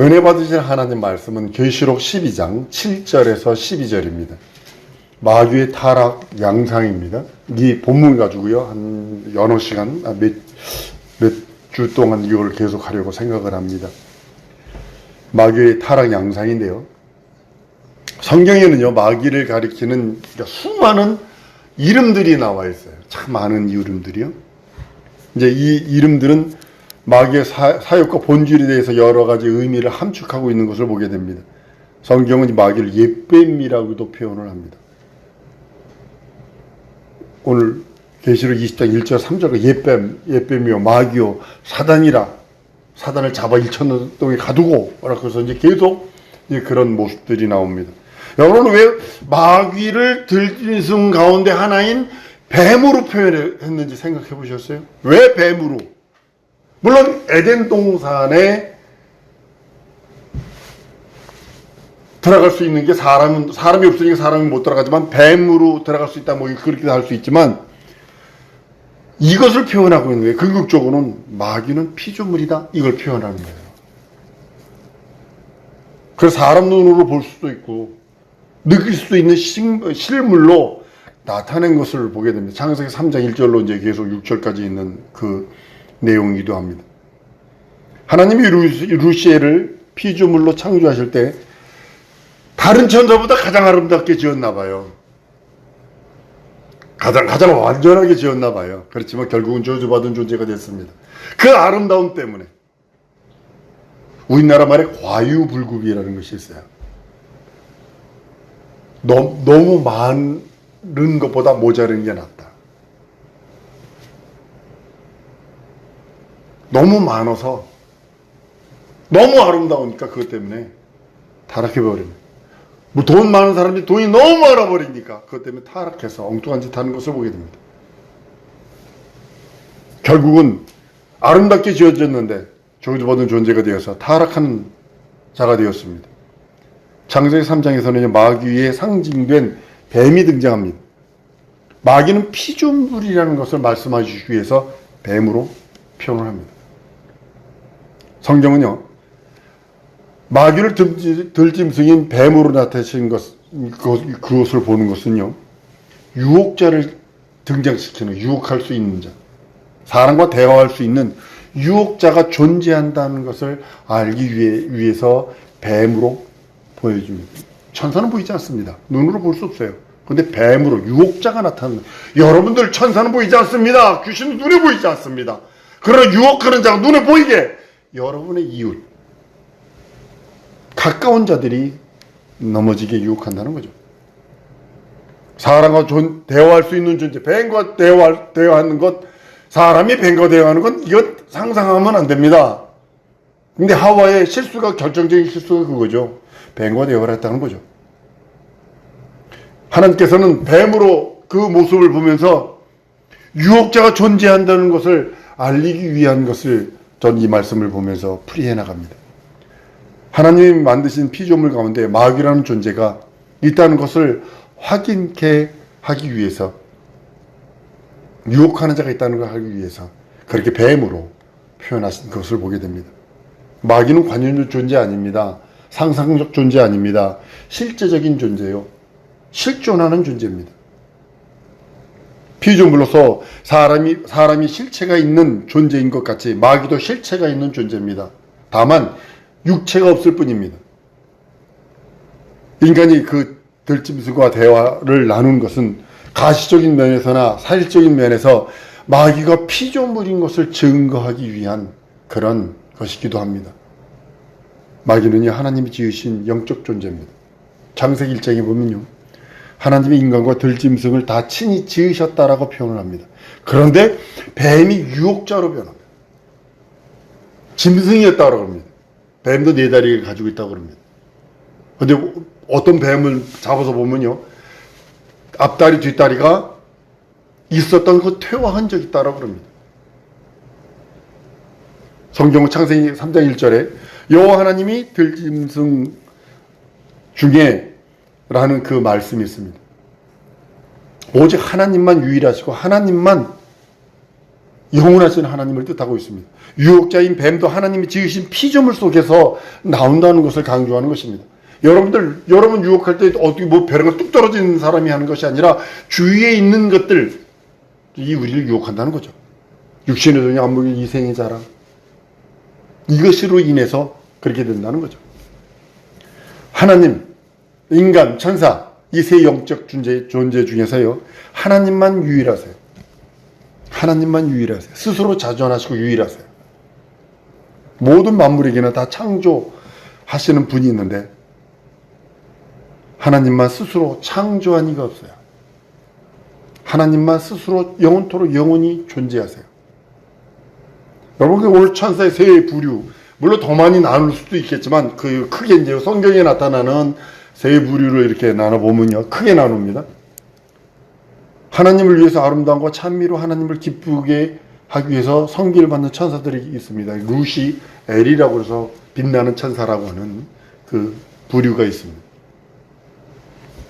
은혜 받으실 하나님 말씀은 계시록 12장 7절에서 12절입니다. 마귀의 타락 양상입니다. 이 본문 가지고요. 한 여러 시간, 아, 몇, 몇 주 동안 이걸 계속 하려고 생각을 합니다. 마귀의 타락 양상인데요. 성경에는요, 마귀를 가리키는 수많은 이름들이 나와 있어요. 참 많은 이름들이요. 이제 이 이름들은 마귀의 사, 사역과 본질에 대해서 여러 가지 의미를 함축하고 있는 것을 보게 됩니다. 성경은 이 마귀를 옛뱀이라고도 표현을 합니다. 오늘 계시록 20장 1절 3절과 옛뱀, 옛뱀이요 마귀요 사단이라 사단을 잡아 일천 동에 가두고 라고 해서 이제 계속 이제 그런 모습들이 나옵니다. 여러분은 왜 마귀를 들짐승 가운데 하나인 뱀으로 표현했는지 생각해 보셨어요? 왜 뱀으로? 물론 에덴 동산에 들어갈 수 있는 게 사람은 사람이 없으니까 사람이 못 들어가지만 뱀으로 들어갈 수 있다 뭐 그렇게 할수 있지만 이것을 표현하고 있는 거예요. 궁극적으로는 마귀는 피조물이다 이걸 표현하는 거예요. 그래서 사람 눈으로 볼 수도 있고 느낄 수도 있는 식- 실물로 나타낸 것을 보게 됩니다. 창세기 3장 1절로 이제 계속 6절까지 있는 그 내용이기도 합니다. 하나님이 루시- 루시엘을 피조물로 창조하실 때 다른 천사보다 가장 아름답게 지었나 봐요. 가장 가장 완전하게 지었나 봐요. 그렇지만 결국은 저주받은 존재가 됐습니다. 그 아름다움 때문에 우리나라 말에 과유불급이라는 것이 있어요. 너무, 너무 많은 것보다 모자른 게 낫다. 너무 많아서 너무 아름다우니까 그것 때문에 타락해버립니다. 뭐 돈 많은 사람이 돈이 너무 많아버리니까 그것 때문에 타락해서 엉뚱한 짓 하는 것을 보게 됩니다. 결국은 아름답게 지어졌는데 저주받은 존재가 되어서 타락하는 자가 되었습니다. 창세기 3장에서는 마귀의 상징된 뱀이 등장합니다. 마귀는 피조물이라는 것을 말씀하시기 위해서 뱀으로 표현을 합니다. 성경은요, 마귀를 들- 들짐승인 뱀으로 나타내신 것, 그- 그것을 보는 것은요, 유혹자를 등장시키는, 유혹할 수 있는 자, 사람과 대화할 수 있는 유혹자가 존재한다는 것을 알기 위해, 위해서 뱀으로 보여줍니다. 천사는 보이지 않습니다. 눈으로 볼 수 없어요. 근데 뱀으로 유혹자가 나타납니다. 여러분들 천사는 보이지 않습니다. 귀신은 눈에 보이지 않습니다. 그러나 유혹하는 자가 눈에 보이게 여러분의 이웃, 가까운 자들이 넘어지게 유혹한다는 거죠. 사람과 존, 대화할 수 있는 존재, 뱀과 대화, 대화하는 것, 사람이 뱀과 대화하는 건 이건 상상하면 안 됩니다. 근데 하와의 실수가 결정적인 실수가 그거죠. 뱀과 대화를 했다는 거죠. 하나님께서는 뱀으로 그 모습을 보면서 유혹자가 존재한다는 것을 알리기 위한 것을 전 이 말씀을 보면서 풀이해 나갑니다. 하나님이 만드신 피조물 가운데 마귀라는 존재가 있다는 것을 확인케 하기 위해서 유혹하는 자가 있다는 걸 하기 위해서 그렇게 뱀으로 표현하신 것을 보게 됩니다. 마귀는 관념적 존재 아닙니다. 상상적 존재 아닙니다. 실제적인 존재요. 실존하는 존재입니다. 피조물로서 사람이 사람이 실체가 있는 존재인 것 같이 마귀도 실체가 있는 존재입니다. 다만 육체가 없을 뿐입니다. 인간이 그 들짐승과 대화를 나눈 것은 가시적인 면에서나 사실적인 면에서 마귀가 피조물인 것을 증거하기 위한 그런 것이기도 합니다. 마귀는요, 하나님이 지으신 영적 존재입니다. 창세기 1장에 보면요. 하나님이 인간과 들짐승을 다 친히 지으셨다라고 표현을 합니다. 그런데 뱀이 유혹자로 변합니다. 짐승이었다고 합니다. 뱀도 네 다리를 가지고 있다고 합니다. 근데 어떤 뱀을 잡아서 보면요. 앞다리, 뒷다리가 있었던 그 퇴화 흔적이 있다라고 합니다. 성경 창세기 3장 1절에 여호와 하나님이 들짐승 중에 라는 그 말씀이 있습니다. 오직 하나님만 유일하시고 하나님만 영원하신 하나님을 뜻하고 있습니다. 유혹자인 뱀도 하나님이 지으신 피조물 속에서 나온다는 것을 강조하는 것입니다. 여러분들, 여러분 유혹할 때 어떻게 뭐 벼랑을 뚝 떨어지는 사람이 하는 것이 아니라 주위에 있는 것들, 이 우리를 유혹한다는 거죠. 육신의 돈이 안목의 이생의 자랑. 이것으로 인해서 그렇게 된다는 거죠. 하나님, 인간, 천사, 이 세 영적 존재, 존재 중에서요, 하나님만 유일하세요. 하나님만 유일하세요. 스스로 자존하시고 유일하세요. 모든 만물에게는 다 창조하시는 분이 있는데, 하나님만 스스로 창조한 이가 없어요. 하나님만 스스로 영원토록 영원히 존재하세요. 여러분, 그 오늘 천사의 세 부류, 물론 더 많이 나눌 수도 있겠지만, 그 크게 이제 성경에 나타나는 세 부류를 이렇게 나눠보면요. 크게 나눕니다. 하나님을 위해서 아름다움과 찬미로 하나님을 기쁘게 하기 위해서 성기를 받는 천사들이 있습니다. 루시 엘이라고 해서 빛나는 천사라고 하는 그 부류가 있습니다.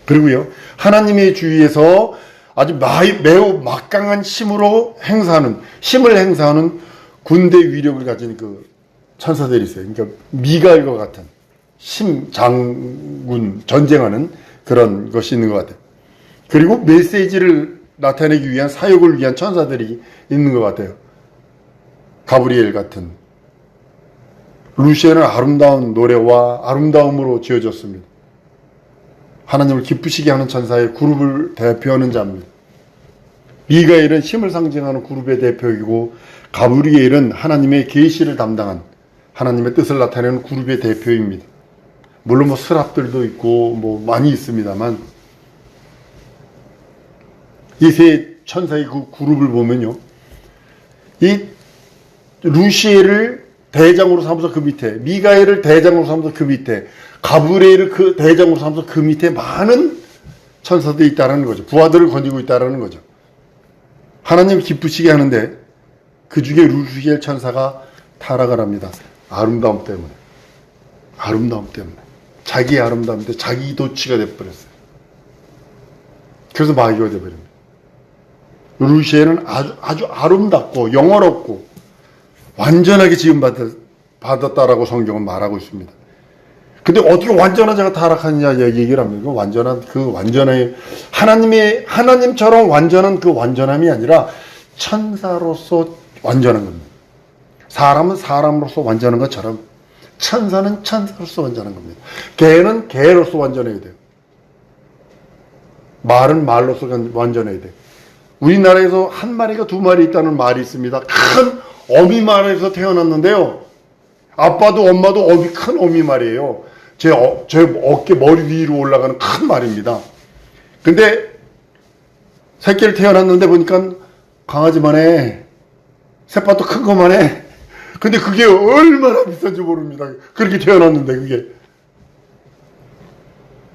그리고요, 하나님의 주위에서 아주 마이, 매우 막강한 힘으로 행사하는, 힘을 행사하는 군대 위력을 가진 그 천사들이 있어요. 그러니까 미갈과 같은 심 장군 전쟁하는 그런 것이 있는 것 같아요. 그리고 메시지를 나타내기 위한 사역을 위한 천사들이 있는 것 같아요. 가브리엘 같은 루시에는 아름다운 노래와 아름다움으로 지어졌습니다. 하나님을 기쁘시게 하는 천사의 그룹을 대표하는 자입니다. 미가엘은 힘을 상징하는 그룹의 대표이고 가브리엘은 하나님의 계시를 담당한 하나님의 뜻을 나타내는 그룹의 대표입니다. 물론 뭐 스랍들도 있고 뭐 많이 있습니다만 이 세 천사의 그 그룹을 보면요. 이 루시엘을 대장으로 삼아서 그 밑에, 미가엘을 대장으로 삼아서 그 밑에, 가브리엘을 그 대장으로 삼아서 그 밑에 많은 천사들이 있다는 거죠. 부하들을 건지고 있다는 거죠. 하나님 기쁘시게 하는데 그 중에 루시엘 천사가 타락을 합니다. 아름다움 때문에. 아름다움 때문에. 자기의 아름다움 때문에 자기 도치가 돼버렸어요. 그래서 마귀가 돼버립니다. 루시에는 아주, 아주 아름답고 영어롭고 완전하게 지음받았, 받았다라고 성경은 말하고 있습니다. 근데 어떻게 완전한 자가 타락하느냐 얘기를 합니다. 그 완전한, 그 완전한, 하나님의, 하나님처럼 완전한 그 완전함이 아니라 천사로서 완전한 겁니다. 사람은 사람으로서 완전한 것처럼 천사는 천사로서 완전한 겁니다. 개는 개로서 완전해야 돼요. 말은 말로서 완전해야 돼요. 우리나라에서 한 마리가 두 마리 있다는 말이 있습니다. 큰 어미 말에서 태어났는데요. 아빠도 엄마도 어미 큰 어미 말이에요. 제, 어, 제 어깨 머리 위로 올라가는 큰 말입니다. 근데 새끼를 태어났는데 보니까 강아지만 해. 새파도 큰 것만 해. 근데 그게 얼마나 비싼지 모릅니다. 그렇게 태어났는데 그게.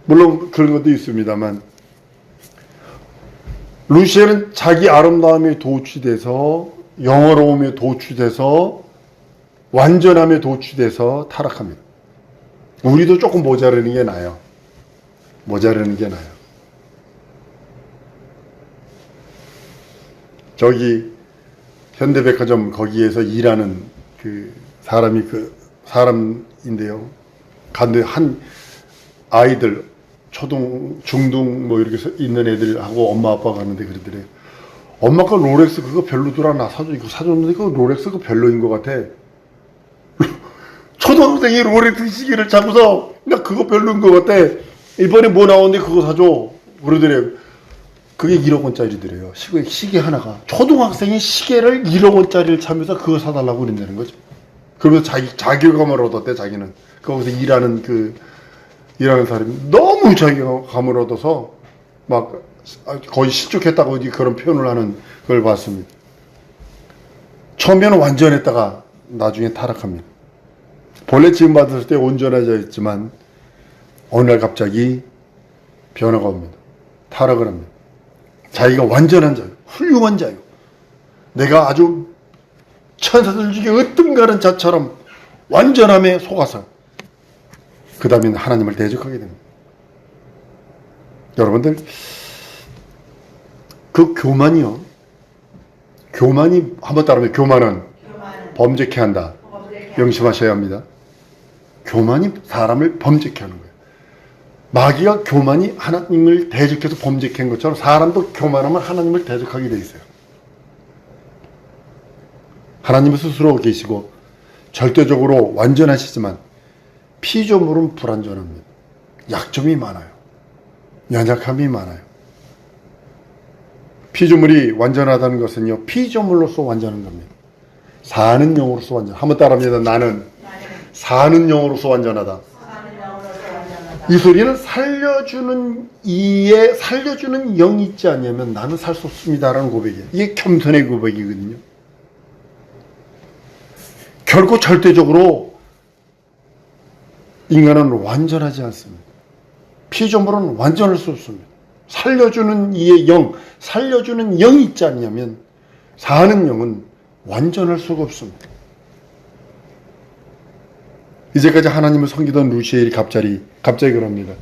물론 그런 것도 있습니다만. 루시엘은 자기 아름다움에 도취돼서 영어로움에 도취돼서 완전함에 도취돼서 타락합니다. 우리도 조금 모자르는 게 나아요. 모자르는 게 나아요. 저기 현대백화점 거기에서 일하는 그 사람이 그 사람인데요. 간데 한 아이들 초등, 중등 뭐 이렇게 있는 애들하고 엄마 아빠가 가는데 그러더래요. 엄마가 롤렉스 그거 별로더라 나 사줘 이거 사줬는데 그 롤렉스 그 별로인 것 같아. 초등학생이 롤렉스 시계를 잡고서 나 그거 별로인 것 같아. 이번에 뭐 나오는데 그거 사줘. 그러더래요. 그게 1억 원짜리더래요. 시계, 시계 하나가. 초등학생이 시계를 1억 원짜리를 차면서 그거 사달라고 그런다는 거죠. 그러면서 자기, 자격감을 얻었대, 자기는. 거기서 일하는 그, 일하는 사람이 너무 자기감을 얻어서 막 거의 실족했다고 그런 표현을 하는 걸 봤습니다. 처음에는 완전했다가 나중에 타락합니다. 본래 지음 받았을 때 온전해져 있지만 어느 날 갑자기 변화가 옵니다. 타락을 합니다. 자기가 완전한 자요. 훌륭한 자요. 내가 아주 천사들 중에 으뜸가는 자처럼 완전함에 속아서 그 다음에 하나님을 대적하게 됩니다. 여러분들, 그 교만이요. 교만이 한번 따르면 교만은 교만은 범죄케 한다. 범죄케 명심하셔야 합니다. 교만이 사람을 범죄케 하는 거예요. 마귀가 교만이 하나님을 대적해서 범죄케 한 것처럼 사람도 교만하면 하나님을 대적하게 돼 있어요. 하나님은 스스로 계시고 절대적으로 완전하시지만 피조물은 불완전합니다. 약점이 많아요. 연약함이 많아요. 피조물이 완전하다는 것은요, 피조물로서 완전한 겁니다. 사는 영으로서 완전. 한번 따라합니다. 나는 사는 영으로서 완전하다. 사는 영으로서 완전하다. 이 소리는 살려주는 이에 살려주는 영이 있지 않으면 나는 살 수 없습니다라는 고백이에요. 이게 겸손의 고백이거든요. 결코 절대적으로 인간은 완전하지 않습니다. 피조물은 완전할 수 없습니다. 살려주는 이의 영, 살려주는 영이 있지 않냐면 사는 영은 완전할 수가 없습니다. 이제까지 하나님을 섬기던 루시엘이 갑자기 갑자기 그럽니다.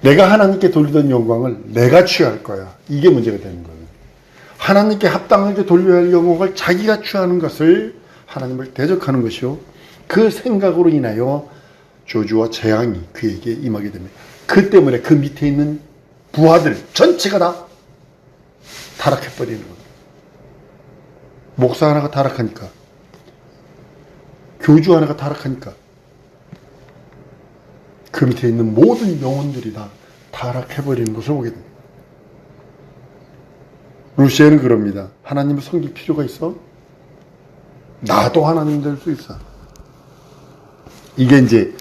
내가 하나님께 돌리던 영광을 내가 취할 거야. 이게 문제가 되는 거예요. 하나님께 합당하게 돌려야 할 영광을 자기가 취하는 것을 하나님을 대적하는 것이요. 그 생각으로 인하여 조주와 재앙이 그에게 임하게 됩니다. 그 때문에 그 밑에 있는 부하들 전체가 다 타락해버리는 겁니다. 목사 하나가 타락하니까 교주 하나가 타락하니까 그 밑에 있는 모든 영혼들이 다 타락해버리는 것을 보게 됩니다. 루시에는 그럽니다. 하나님을 섬길 필요가 있어? 나도 하나님 될 수 있어. 이게 이제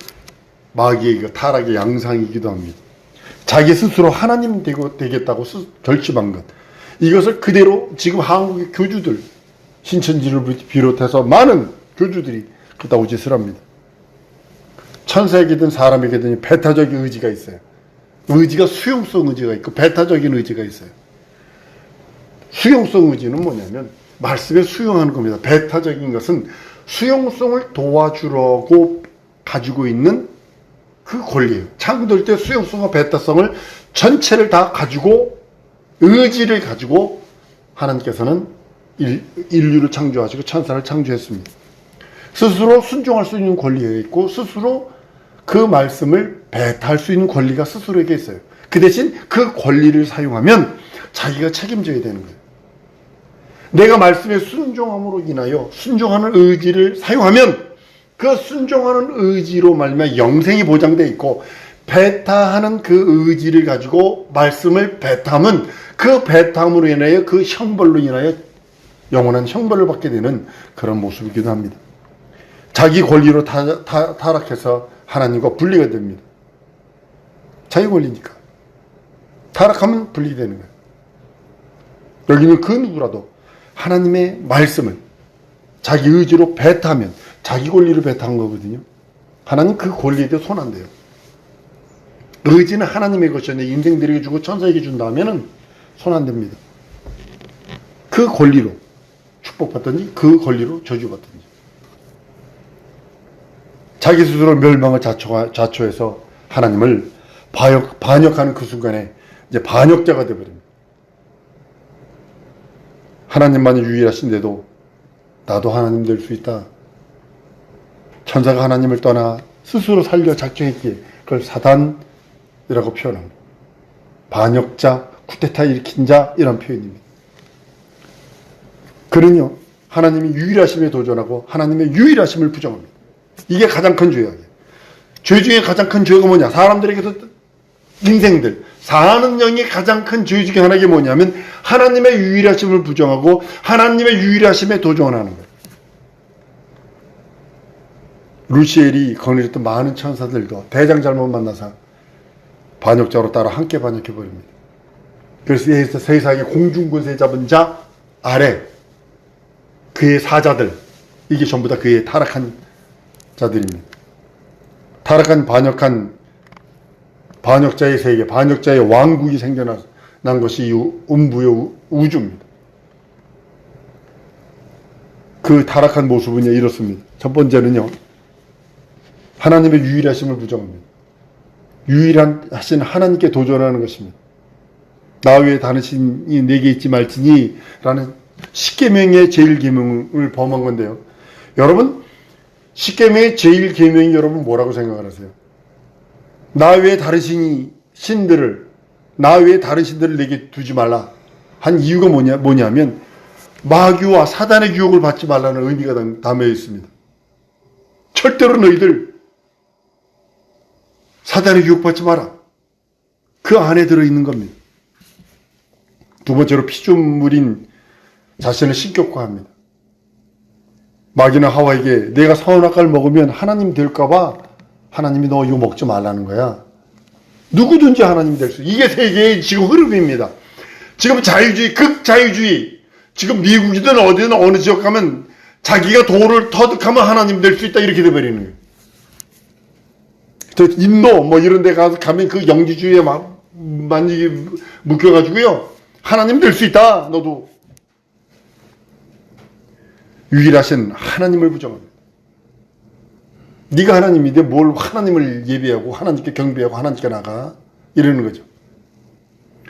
마귀의 그 타락의 양상이기도 합니다. 자기 스스로 하나님 되고, 되겠다고 스- 결심한 것. 이것을 그대로 지금 한국의 교주들, 신천지를 비롯해서 많은 교주들이 그따구 짓을 합니다. 천사에게든 사람에게든 배타적인 의지가 있어요. 의지가 수용성 의지가 있고 배타적인 의지가 있어요. 수용성 의지는 뭐냐면 말씀에 수용하는 겁니다. 배타적인 것은 수용성을 도와주려고 가지고 있는 그 권리예요. 창조될 때 수용성과 배타성을 전체를 다 가지고 의지를 가지고 하나님께서는 일, 인류를 창조하시고 천사를 창조했습니다. 스스로 순종할 수 있는 권리가 있고 스스로 그 말씀을 배타할 수 있는 권리가 스스로에게 있어요. 그 대신 그 권리를 사용하면 자기가 책임져야 되는 거예요. 내가 말씀에 순종함으로 인하여 순종하는 의지를 사용하면 그 순종하는 의지로 말미암아 영생이 보장돼 있고 배타하는 그 의지를 가지고 말씀을 배타하면 그 배타함으로 인하여 그 형벌로 인하여 영원한 형벌을 받게 되는 그런 모습이기도 합니다. 자기 권리로 타, 타, 타락해서 하나님과 분리가 됩니다. 자기 권리니까. 타락하면 분리되는 거예요. 여기는 그 누구라도 하나님의 말씀을 자기 의지로 배타하면 자기 권리를 배타한 거거든요. 하나님 그 권리에 대해 손안 대요. 의지는 하나님의 것이었는데 인생들에게 주고 천사에게 준다 하면은 손 안 됩니다. 그 권리로 축복받든지 그 권리로 저주받든지. 자기 스스로 멸망을 자초, 자초 해서 하나님을 반역, 반역하는 그 순간에 이제 반역자가 되어버립니다. 하나님만이 유일하신데도 나도 하나님 될 수 있다. 천사가 하나님을 떠나 스스로 살려 작정했기에 그걸 사단이라고 표현합니다. 반역자, 쿠데타 일으킨 자 이런 표현입니다. 그는요 하나님이 유일하심에 도전하고 하나님의 유일하심을 부정합니다. 이게 가장 큰 죄악이에요. 죄 중에 가장 큰 죄가 뭐냐? 사람들에게서 인생들 사는 영의 가장 큰 죄 중에 하나가 뭐냐면 하나님의 유일하심을 부정하고 하나님의 유일하심에 도전하는 거예요. 루시엘이 거느렸던 많은 천사들도 대장 잘못 만나서 반역자로 따라 함께 반역해 버립니다. 그래서 여기서 세상의 공중권세 잡은 자 아래 그의 사자들 이게 전부 다 그의 타락한 자들입니다. 타락한 반역한 반역자의 세계, 반역자의 왕국이 생겨난 것이 이 음부의 우주입니다. 그 타락한 모습은요 이렇습니다. 첫 번째는요 하나님의 유일하심을 부정합니다. 유일한 하신 하나님께 도전하는 것입니다. 나 외에 다른 신이 내게 있지 말지니 라는 십계명의 제일 계명을 범한 건데요. 여러분 십계명의 제일 계명이 여러분 뭐라고 생각하세요? 나 외에 다른 신이 신들을 나 외에 다른 신들을 내게 두지 말라 한 이유가 뭐냐 뭐냐면 마귀와 사단의 유혹을 받지 말라는 의미가 담- 담겨 있습니다. 절대로 너희들 사단의 유혹 받지 마라. 그 안에 들어 있는 겁니다. 두 번째로 피조물인 자신을 신격화합니다. 마귀는 하와에게 내가 사원악과를 먹으면 하나님 될까봐 하나님이 너 이거 먹지 말라는 거야. 누구든지 하나님이 될 수. 이게 세계의 지금 흐름입니다. 지금 자유주의, 극자유주의. 지금 미국이든 어디든 어느 지역 가면 자기가 도를 터득하면 하나님 될 수 있다 이렇게 돼버리는 거예요. 저 인도 뭐 이런 데 가서 가면 그 영지주의에 막 만지게 묶여가지고요. 하나님 될 수 있다. 너도. 유일하신 하나님을 부정합니다. 네가 하나님인데 뭘 하나님을 예배하고 하나님께 경배하고 하나님께 나가 이러는 거죠.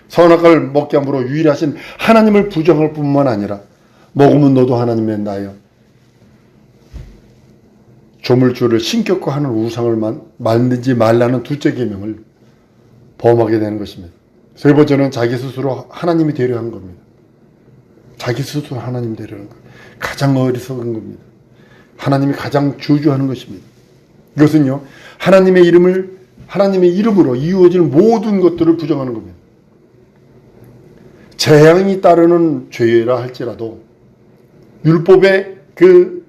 선악과를 먹게 함으로 유일하신 하나님을 부정할 뿐만 아니라 먹으면 너도 하나님의 나요. 조물주를 신격화하는 우상을 만, 만들지 말라는 둘째 계명을 범하게 되는 것입니다. 세 번째는 자기 스스로 하나님이 되려 한 겁니다. 자기 스스로 하나님이 되려 한 것. 가장 어리석은 겁니다. 하나님이 가장 주주하는 것입니다. 이것은요, 하나님의 이름을, 하나님의 이름으로 이루어질 모든 것들을 부정하는 겁니다. 재앙이 따르는 죄라 할지라도, 율법의 그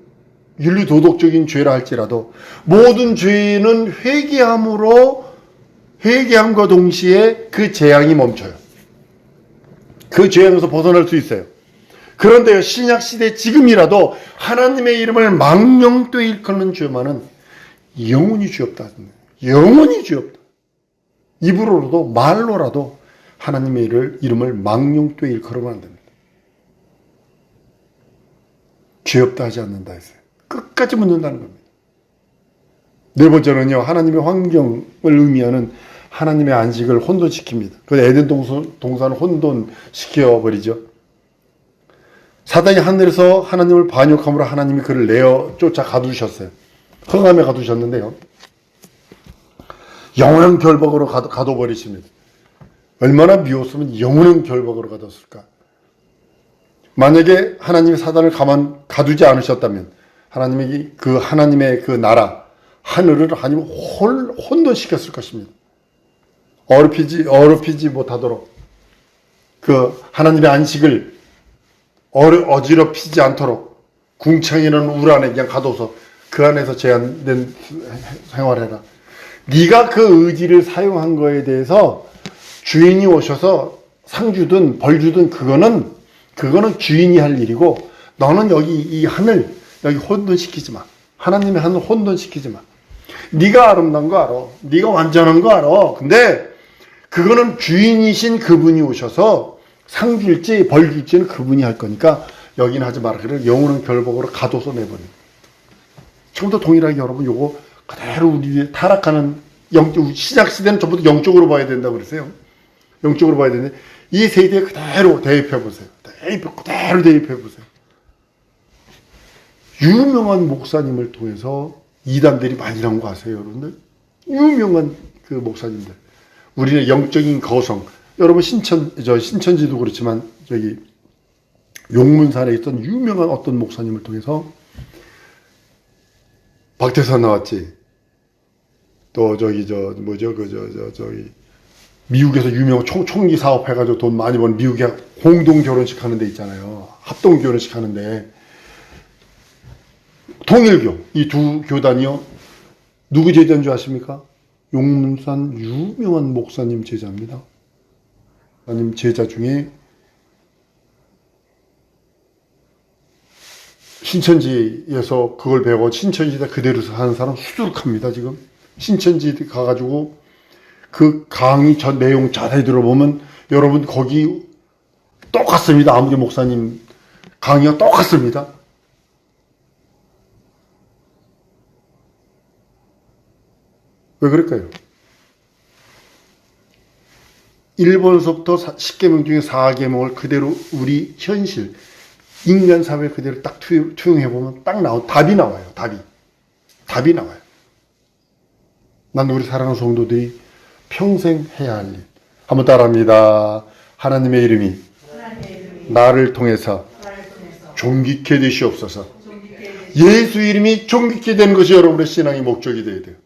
윤리 도덕적인 죄라 할지라도, 모든 죄는 회개함으로, 회개함과 동시에 그 재앙이 멈춰요. 그 죄에서 벗어날 수 있어요. 그런데요, 신약 시대 지금이라도 하나님의 이름을 망령되이 일컫는 죄만은 영원히 죄 없다. 영원히 죄 없다. 입으로라도 말로라도 하나님의 이름을 망령되이 일컬으면 안 됩니다. 죄 없다 하지 않는다 했어요. 끝까지 묻는다는 겁니다. 네 번째는요, 하나님의 환경을 의미하는 하나님의 안식을 혼돈시킵니다. 그 에덴 동산, 동산을 혼돈시켜버리죠. 사단이 하늘에서 하나님을 반역함으로 하나님이 그를 내어 쫓아 가두셨어요. 흑암에 가두셨는데요. 영원한 결박으로 가, 가둬버리십니다. 얼마나 미웠으면 영원한 결박으로 가뒀을까? 만약에 하나님이 사단을 가만 가두지 않으셨다면 하나님이 그 하나님의 그 나라 하늘을 하나님 홀 혼돈시켰을 것입니다. 어렵히지 어렵히지 못하도록 그 하나님의 안식을 어지럽히지 않도록 궁창이는 울 안에 그냥 가둬서 그 안에서 제한된 생활해라. 네가 그 의지를 사용한 거에 대해서 주인이 오셔서 상 주든 벌 주든 그거는 그거는 주인이 할 일이고 너는 여기 이 하늘 여기 혼돈시키지 마. 하나님의 하늘 혼돈시키지 마. 네가 아름다운 거 알아. 네가 완전한 거 알아. 근데 그거는 주인이신 그분이 오셔서 상 줄지 벌 줄지는 그분이 할 거니까 여기는 하지 마라. 그를 영원한 결복으로 가둬서 내버려. 처음부터 동일하게 여러분 요거 그대로 우리 타락하는 영적 시작 시대는 전부 다 영적으로 봐야 된다고 그랬어요. 영적으로 봐야 되는데 이 세대에 그대로 대입해 보세요. 대입 그대로 대입해 보세요. 유명한 목사님을 통해서 이단들이 많이 나온 거 아세요, 여러분들? 유명한 그 목사님들. 우리는 영적인 거성. 여러분 신천 저 신천지도 그렇지만 저기 용문산에 있던 유명한 어떤 목사님을 통해서 박태선 나왔지. 또 저기 저 뭐죠 그저저 저기 미국에서 유명한 총, 총기 사업 해가지고 돈 많이 버는 미국에 공동 결혼식 하는 데 있잖아요. 합동 결혼식 하는데 통일교 이 두 교단이요 누구 제자인 줄 아십니까? 용문산 유명한 목사님 제자입니다. 목사님 제자 중에 신천지에서 그걸 배워 신천지에다 그대로 하는 사람 수두룩합니다 지금. 신천지 가가지고 그 강의 전 내용 자세히 들어보면 여러분 거기 똑같습니다. 아무개 목사님 강의가 똑같습니다. 왜 그럴까요? 1번서부터 10계명 중에 4계명을 그대로 우리 현실 인간 사회 그대로 딱 투- 투영해 보면 딱 나오 답이 나와요. 답이 답이 나와요. 난 우리 사랑하는 성도들이 평생 해야 할 일. 한번 따라합니다. 하나님의 이름이 하나님의 이름이 나를 통해서 통해서 존귀케 되시옵소서. 예수 이름이 존귀케 되는 것이 여러분의 신앙의 목적이 되어야 돼요.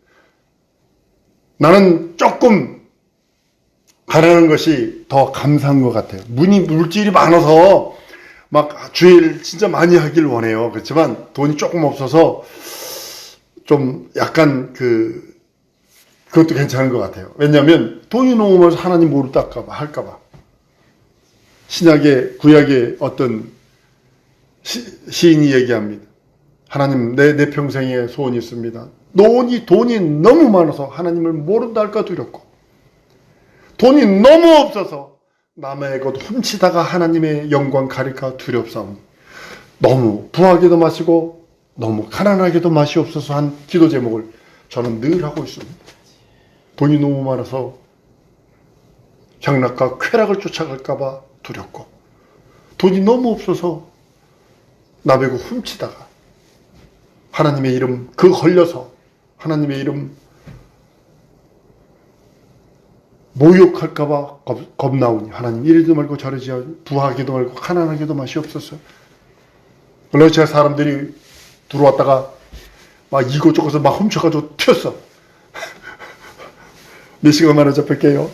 나는 조금 가라는 것이 더 감사한 것 같아요. 문이 물질이 많아서 막 주일 진짜 많이 하길 원해요. 그렇지만 돈이 조금 없어서 좀 약간 그 그것도 괜찮은 것 같아요. 왜냐하면 돈이 너무 많아서 하나님 모르다까봐 할까봐 신약의 구약의 어떤 시, 시인이 얘기합니다. 하나님 내, 내 평생에 소원이 있습니다. 돈이 돈이 너무 많아서 하나님을 모른다 할까 두렵고 돈이 너무 없어서 남의 것 훔치다가 하나님의 영광 가릴까 두렵사오니 너무 부하게도 마시고 너무 가난하게도 맛이 없어서 한 기도 제목을 저는 늘 하고 있습니다. 돈이 너무 많아서 향락과 쾌락을 쫓아갈까봐 두렵고 돈이 너무 없어서 나베고 훔치다가 하나님의 이름 그 걸려서 하나님의 이름 모욕할까봐 겁, 겁나오니 하나님 이러지도 말고 저러지 부하기도 말고 가난하게도 맛이 없었어. 러시아 사람들이 들어왔다가 막 이곳저곳을 막 훔쳐가지고 튀었어. 몇 시간 만에 잡혔게요?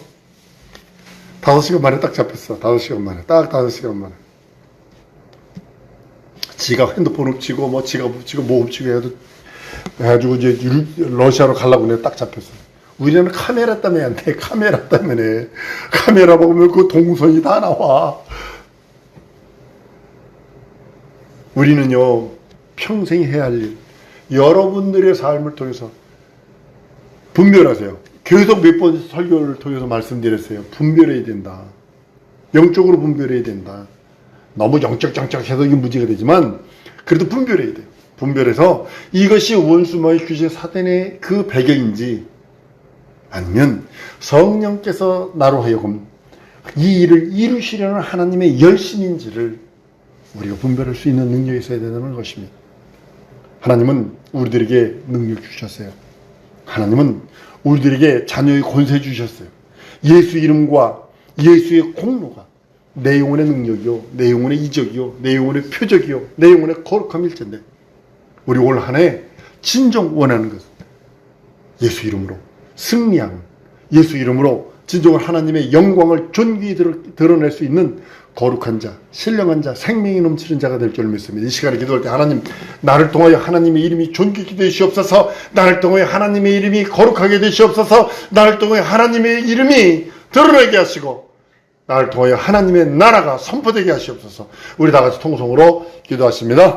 다섯 시간 만에 딱 잡혔어. 다섯 시간 만에. 딱 다섯 시간 만에. 지가 핸드폰 훔치고 뭐 지가 훔치고 뭐 훔치고 해도 해가지고 이제 유- 러시아로 가려고 내가 딱 잡혔어. 우리는 카메라 때문에 안 돼. 카메라 때문에. 카메라 보면 그 동선이 다 나와. 우리는요, 평생 해야 할 일. 여러분들의 삶을 통해서 분별하세요. 계속 몇 번 설교를 통해서 말씀드렸어요. 분별해야 된다. 영적으로 분별해야 된다. 너무 영적정적해서 이게 문제가 되지만 그래도 분별해야 돼요. 분별해서 이것이 원수마의 귀신 사단의 그 배경인지 아니면 성령께서 나로 하여금 이 일을 이루시려는 하나님의 열심인지를 우리가 분별할 수 있는 능력이 있어야 된다는 것입니다. 하나님은 우리들에게 능력 주셨어요. 하나님은 우리들에게 자녀의 권세 주셨어요. 예수 이름과 예수의 공로가 내 영혼의 능력이요, 내 영혼의 이적이요, 내 영혼의 표적이요, 내 영혼의 거룩함 일 텐데 우리 올 한 해 진정 원하는 것은 예수 이름으로 승리하는 예수 이름으로 진정한 하나님의 영광을 존귀히 드러- 드러낼 수 있는 거룩한 자, 신령한 자, 생명이 넘치는 자가 될 줄 믿습니다. 이 시간에 기도할 때 하나님 나를 통하여 하나님의 이름이 존귀히 되시옵소서 나를 통하여 하나님의 이름이 거룩하게 되시옵소서 나를 통하여 하나님의 이름이 드러나게 하시고 나를 통하여 하나님의 나라가 선포되게 하시옵소서 우리 다 같이 통성으로 기도하십니다.